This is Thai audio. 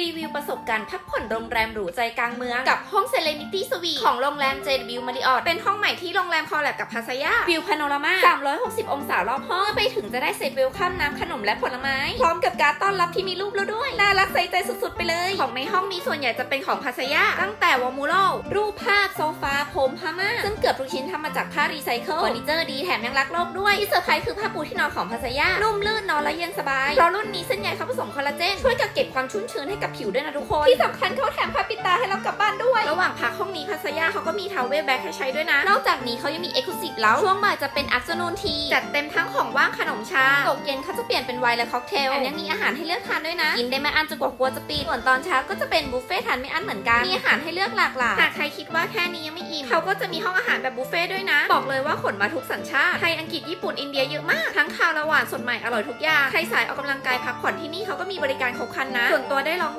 รีวิวประสบการณ์พักผ่อนโรงแรมหรูใจกลางเมือง กับห้อง Serenity Suite ของโรงแรม JW Marriott เป็นห้องใหม่ที่โรงแรมคอลแลบกับพาซายาวิวพาโนรามา 360 องศารอบห้องเมื่อไปถึงจะได้เซตเวลคัมน้ำขนมและผลไม้ พร้อมกับการดต้อนรับที่มีรูปแล้วด้วย น่ารักใส่ใจสุดๆ ไปเลย ของในห้องนี้ส่วนใหญ่จะเป็นของพาซายาตั้งแต่วอมูโรรูปภาพโซฟา ผมผ้าม่านซึ่งเกือบทุกชิ้นทำมาจากผ้ารีไซเคิลเฟอร์นิเจอร์ดีแถมยังรักโลกด้วยที่เซอร์ไพรส์คือผ้าปูที่นอนของพาซายานุ่มลื่นนอนและเย็นสบายเพราะรุ่นนี้เส้นใยเขาผสมคอลลาเจนช่วยกักเก็บความชุ่มชื้นให้กับผิวด้วยนะทุกคนที่สำคัญเขาแถมผ้าปิดตาให้เรากลับบ้าน นี้พัสยาเขาก็มีทาวเวลแบ็กให้ใช้ด้วยนะ นอกจากนี้เขายังมีเอ็กซ์คลูซีฟแล้วช่วงบ่ายจะเป็นอั t เ r อร์นูนทีจัดเต็มทั้งของว่างขนมชาตกเย็นเขาจะเปลี่ยนเป็นไวน์และค็อกเทลแถมยังมีอาหารให้เลือกทานด้วยนะกินได้ไม่อั้นจนกว่ากลัวจะปีส่วนตอนเช้าก็จะเป็นบุฟเฟ่ทานไม่อั้นเหมือนกันมีอาหารให้เลือกหลากหลายหากใครคิดว่าแค่นี้ยังไม่อิ่มเขาก็จะมีห้องอาหารแบบบุฟเฟ่ด้วยนะ บอกเลยว่าขนมาทุกสัญชาติไทยอังกฤษญี่ปุ่นอินเดียเยอะมากทั้งคาวละหวานสดใหม่อร่อยทุกอย่างใครสายออกกำลังกายพักผ่อนที่นี่เขาก็มีบริการครบครันนะส่วนตัวได้ลอง